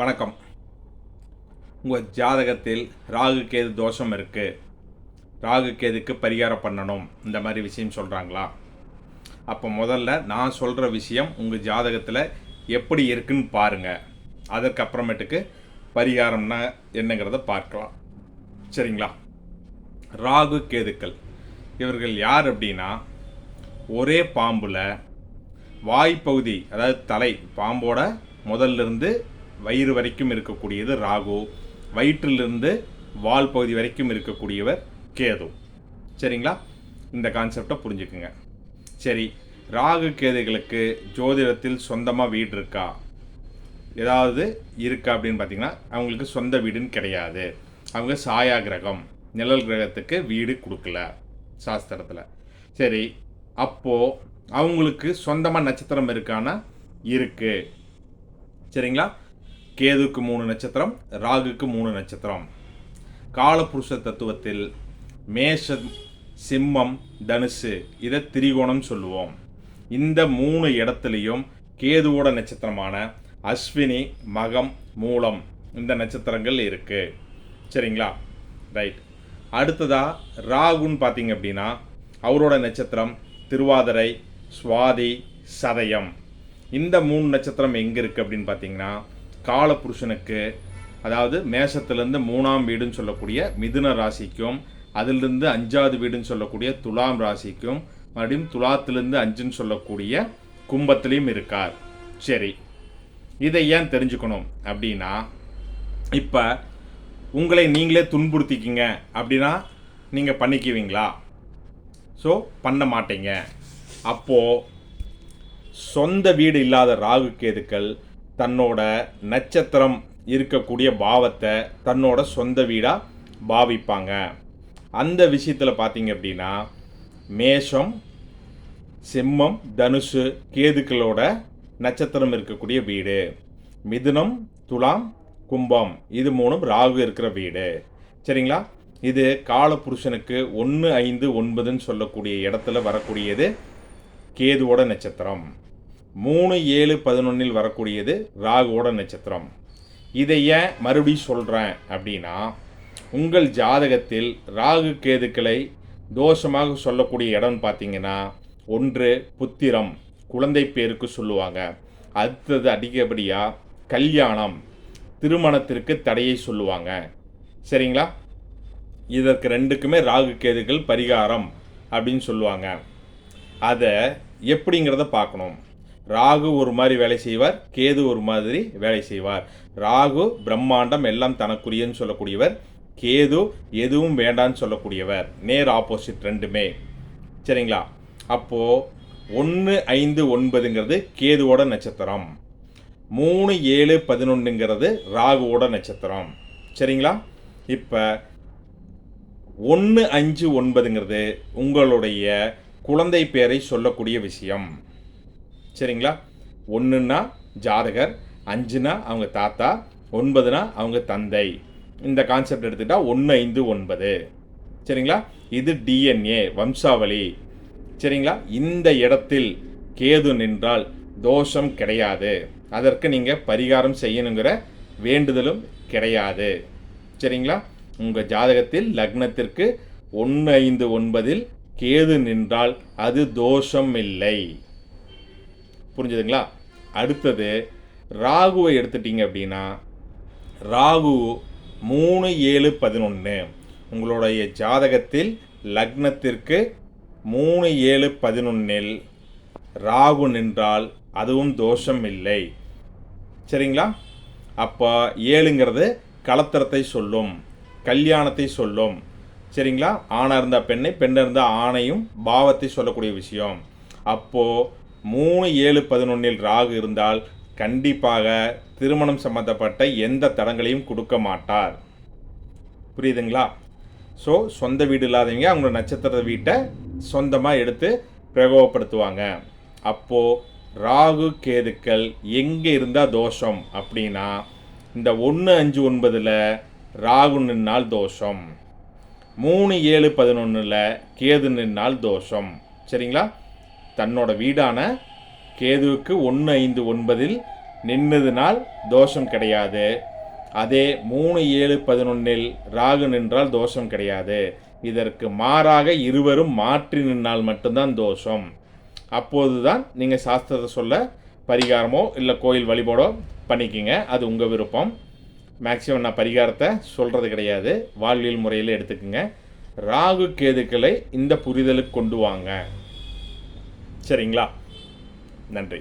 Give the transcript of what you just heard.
வணக்கம். உங்கள் ஜாதகத்தில் ராகு கேது தோஷம் இருக்குது ராகு கேதுக்கு பரிகாரம் பண்ணணும். இந்த மாதிரி விஷயம் சொல்கிறாங்களா அப்போ முதல்ல நான் சொல்கிற விஷயம் உங்கள் ஜாதகத்தில் எப்படி இருக்குன்னு பாருங்கள் அதற்கப்புறமேட்டுக்கு பரிகாரம்னா என்னங்கிறத பார்க்கலாம். சரிங்களா? ராகு கேதுக்கள். இவர்கள் யார் அப்படின்னா ஒரே பாம்பில் வாய்ப்பகுதி அதாவது தலை பாம்போட முதல்ல இருந்து வயிறு வரைக்கும் இருக்கக்கூடியது ராகு. வயிற்றிலிருந்து வால் பகுதி வரைக்கும் இருக்கக்கூடியவர் கேது. சரிங்களா? இந்த கான்செப்டை புரிஞ்சுக்குங்க. சரி ராகு கேதுகளுக்கு ஜோதிடத்தில் சொந்தமாக வீடு இருக்கா? ஏதாவது இருக்கா அப்படின்னு பார்த்தீங்கன்னா அவங்களுக்கு சொந்த வீடுன்னு கிடையாது. அவங்க சாயா கிரகம் நிழல் கிரகத்துக்கு வீடு கொடுக்கல சாஸ்திரத்தில். சரி அப்போது அவங்களுக்கு சொந்தமாக நட்சத்திரம் இருக்கானா? இருக்குது சரிங்களா? கேதுக்கு மூணு நட்சத்திரம் ராகுக்கு மூணு நட்சத்திரம். காலபுருஷ தத்துவத்தில் மேஷம் சிம்மம் தனுசு இதை திரிகோணம் சொல்லுவோம். இந்த மூணு இடத்துலையும் கேதுவோட நட்சத்திரமான அஸ்வினி மகம் மூலம் இந்த நட்சத்திரங்கள் இருக்குது சரிங்களா? ரைட் அடுத்ததாக ராகுன்னு பார்த்தீங்க அப்படின்னா அவரோட நட்சத்திரம் திருவாதிரை சுவாதி சதயம். இந்த மூணு நட்சத்திரம் எங்கே இருக்குது அப்படின்னு பார்த்தீங்கன்னா காலபுருஷனுக்கு அதாவது மேஷத்துலேருந்து மூணாம் வீடுன்னு சொல்லக்கூடிய மிதுன ராசிக்கும் அதிலிருந்து அஞ்சாவது வீடுன்னு சொல்லக்கூடிய துலாம் ராசிக்கும் மறுபடியும் துலாத்திலிருந்து அஞ்சுன்னு சொல்லக்கூடிய கும்பத்திலையும் இருக்கார். சரி இதை ஏன் தெரிஞ்சுக்கணும் அப்படின்னா இப்போ உங்களை நீங்களே துன்புறுத்திக்கிங்க அப்படின்னா நீங்கள் பண்ணிக்குவீங்களா? ஸோ பண்ண மாட்டீங்க. அப்போது சொந்த வீடு இல்லாத ராகு கேதுக்கள் தன்னோட நட்சத்திரம் இருக்கக்கூடிய பாவத்தை தன்னோட சொந்த வீடாக பாவிப்பாங்க. அந்த விஷயத்தில் பார்த்தீங்க அப்படின்னா மேஷம் சிம்மம் தனுசு கேதுக்களோட நட்சத்திரம் இருக்கக்கூடிய வீடு. மிதுனம் துலாம் கும்பம் இது மூணும் ராகு இருக்கிற வீடு. சரிங்களா? இது காலபுருஷனுக்கு ஒன்று ஐந்து ஒன்பதுன்னு சொல்லக்கூடிய இடத்துல வரக்கூடியது கேதுவோட நட்சத்திரம். மூணு ஏழு பதினொன்னில் வரக்கூடியது ராகுவோட நட்சத்திரம். இதை ஏன் மறுபடியும் சொல்கிறேன் அப்படின்னா உங்கள் ஜாதகத்தில் ராகு கேதுக்களை தோஷமாக சொல்லக்கூடிய இடம்னு பார்த்தீங்கன்னா ஒன்று புத்திரம் குழந்தை பேருக்கு சொல்லுவாங்க. அடுத்தது அதிகப்படியாக கல்யாணம் திருமணத்திற்கு தடையை சொல்லுவாங்க. சரிங்களா? இதற்கு ரெண்டுக்குமே ராகு கேதுகள் பரிகாரம் அப்படின்னு சொல்லுவாங்க. அதை எப்படிங்கிறத பார்க்கணும். ராகு ஒரு மாதிரி வேலை செய்வார் கேது ஒரு மாதிரி வேலை செய்வார். ராகு பிரம்மாண்டம் எல்லாம் தனக்குரியன்னு சொல்லக்கூடியவர் கேது எதுவும் வேண்டான்னு சொல்லக்கூடியவர். நேர் ஆப்போசிட் ரெண்டுமே. சரிங்களா? அப்போது ஒன்று ஐந்து ஒன்பதுங்கிறது கேதுவோட நட்சத்திரம். மூணு ஏழு பதினொன்றுங்கிறது ராகுவோட நட்சத்திரம். சரிங்களா? இப்போ ஒன்று அஞ்சு ஒன்பதுங்கிறது உங்களுடைய குழந்தை பேரை சொல்லக்கூடிய விஷயம். சரிங்களா? ஒன்றுன்னா ஜாதகர் அஞ்சுனா அவங்க தாத்தா ஒன்பதுனா அவங்க தந்தை. இந்த கான்செப்ட் எடுத்துக்கிட்டால் ஒன்று ஐந்து ஒன்பது. சரிங்களா? இது டிஎன்ஏ வம்சாவளி. சரிங்களா? இந்த இடத்தில் கேது நின்றால் தோஷம் கிடையாது. அதற்கு நீங்கள் பரிகாரம் செய்யணுங்கிற வேண்டுதலும் கிடையாது. சரிங்களா? உங்கள் ஜாதகத்தில் லக்னத்திற்கு ஒன்று ஐந்து ஒன்பதில் கேது நின்றால் அது தோஷம் இல்லை. புரிஞ்சுதுங்களா? அடுத்தது ராகுவை எடுத்துட்டீங்க அப்படின்னா ராகு மூணு ஏழு பதினொன்று உங்களுடைய ஜாதகத்தில் லக்னத்திற்கு மூணு ஏழு பதினொன்னில் ராகு நின்றால் அதுவும் தோஷம் இல்லை. சரிங்களா? அப்போ ஏழுங்கிறது கலத்திரத்தை சொல்லும் கல்யாணத்தை சொல்லும். சரிங்களா? ஆணாக இருந்தால் பெண்ணை பெண்ணாக இருந்தால் ஆணையும் பாவத்தை சொல்லக்கூடிய விஷயம். அப்போது மூணு ஏழு பதினொன்றில் ராகு இருந்தால் கண்டிப்பாக திருமணம் சம்பந்தப்பட்ட எந்த தடங்களையும் கொடுக்க மாட்டார். புரியுதுங்களா? ஸோ சொந்த வீடு இல்லாதவங்க அவங்களோட நட்சத்திர வீட்டை சொந்தமாக எடுத்து பிரயோகப்படுத்துவாங்க அப்போது ராகு கேதுக்கள் எங்கே இருந்தால் தோஷம் அப்படின்னா இந்த ஒன்று அஞ்சு ஒன்பதில் ராகு நின்னால் தோஷம். மூணு ஏழு பதினொன்றில் கேது நின்னால் தோஷம். சரிங்களா? தன்னோட வீடான கேதுவுக்கு ஒன்று ஐந்து ஒன்பதில் நின்னதுனால் தோஷம் கிடையாது. அதே மூணு ஏழு பதினொன்னில் ராகு நின்றால் தோஷம் கிடையாது. இதற்கு மாறாக இருவரும் மாற்றி நின்னால் மட்டும்தான் தோஷம். அப்போது தான் நீங்கள் சாஸ்திரத்தை சொல்ல பரிகாரமோ இல்லை கோயில் வழிபாடோ பண்ணிக்கிங்க. அது உங்கள் விருப்பம். மேக்சிமம் நான் பரிகாரத்தை சொல்கிறது கிடையாது. வாழ்வியல் முறையில் எடுத்துக்கோங்க. ராகு கேதுக்களை இந்த புரிதலுக்கு கொண்டு வாங்க. சரிங்களா? நன்றி.